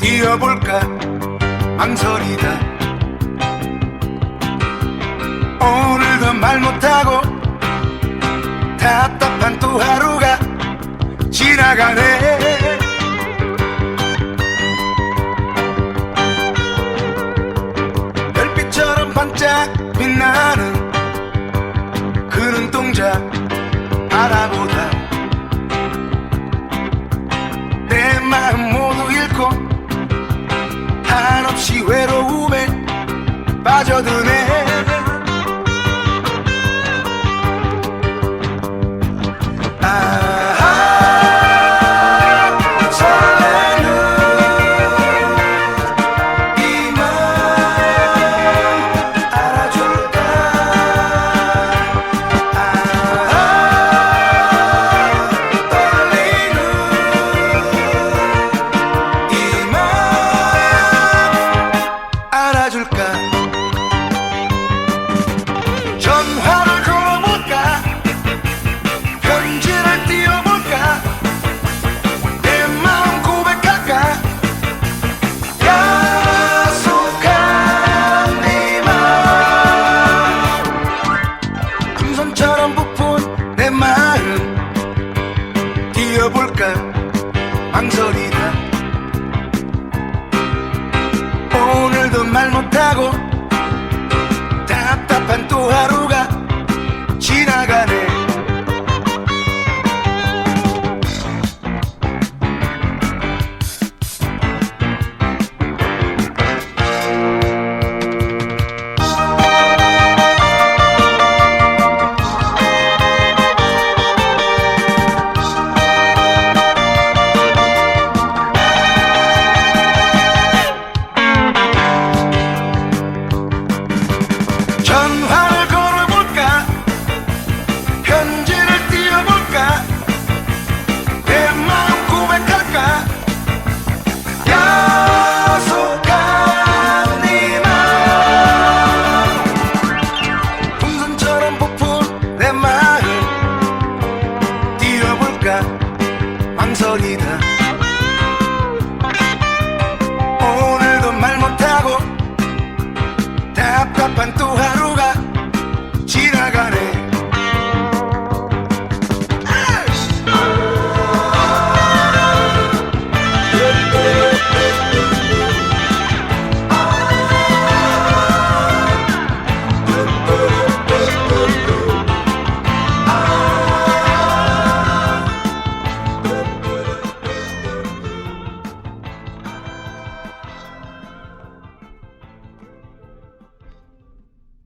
뛰어볼까? 망설이다. 오늘도 말 못하고 답답한 또 하루가 지나가네. 별빛처럼 반짝 빛나는 그 눈동자 바라보다 빠져드 망설 전화를 걸어볼까? 현지를 뛰어볼까? 내 마음 고백할까? 야, 속한 네맘 풍선처럼 부푼 내 마음. 띄워볼까? 망설이다.